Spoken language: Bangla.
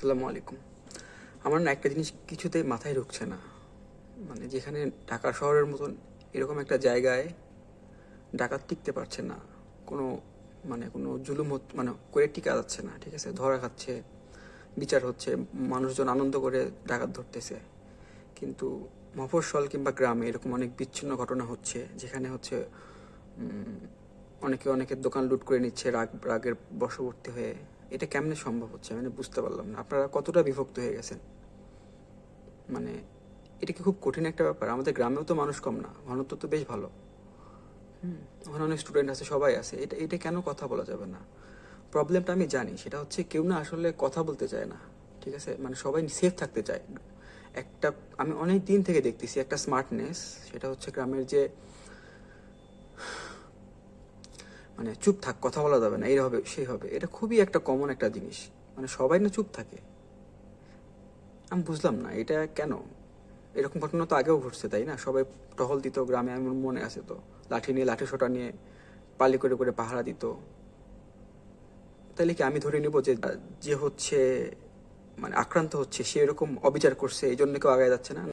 আসসালামু আলাইকুম। আমার না একটা জিনিস কিছুতেই মাথায় ঢুকছে না। মানে যেখানে ঢাকা শহরের মতন এরকম একটা জায়গায় ডাকাত টিকতে পারছে না। কোনো মানে কোনো জুলুম মানে করে টিকা যাচ্ছে না, ঠিক আছে? ধরা খাচ্ছে, বিচার হচ্ছে, মানুষজন আনন্দ করে ডাকাত ধরতেছে। কিন্তু মফস্বল কিংবা গ্রামে এরকম অনেক বিচ্ছিন্ন ঘটনা হচ্ছে, যেখানে হচ্ছে অনেকে অনেকের দোকান লুট করে নিচ্ছে, রাগ, রাগের বশবর্তী হয়ে। এটা কেমনে সম্ভব হচ্ছে? মানে বুঝতে পারলাম না। আপনারা কতটা বিভক্ত হয়ে গেছেন? মানে এটা কি খুব কঠিন একটা ব্যাপার? আমাদের গ্রামেও তো মানুষ কম না। ঘনত্ব তো বেশ ভালো। হুম, ওখানে অনেক স্টুডেন্ট আছে, সবাই আছে। এটা এটা কেন কথা বলা যাবে না? প্রবলেমটা আমি জানি। সেটা হচ্ছে কেউ না আসলে কথা বলতে চায় না। ঠিক আছে? মানে সবাই সেফ থাকতে চায়। একটা, আমি অনেক দিন থেকে দেখতেছি একটা স্মার্টনেস সেটা হচ্ছে গ্রামের যে মানে চুপ থাক, কথা বলা যাবে না এই হবে, সেই হবে। এটা খুবই একটা কমন একটা জিনিস। মানে সবাই না চুপ থাকে। আমি বুঝলাম না, এটা কেন? এরকম ঘটনা তো আগেও ঘটছে, তাই না? সবাই টহল দিত গ্রামে আমার মনে আছে তো। লাঠি নিয়ে, লাঠি সোটা নিয়ে, পালি করে করে পাহারা দিত। তাহলে কি আমি ধরে নিব যে যে হচ্ছে মানে আক্রান্ত হচ্ছে, সে এরকম অবিচার করছে, এই জন্য কেউ আগায় যাচ্ছে না?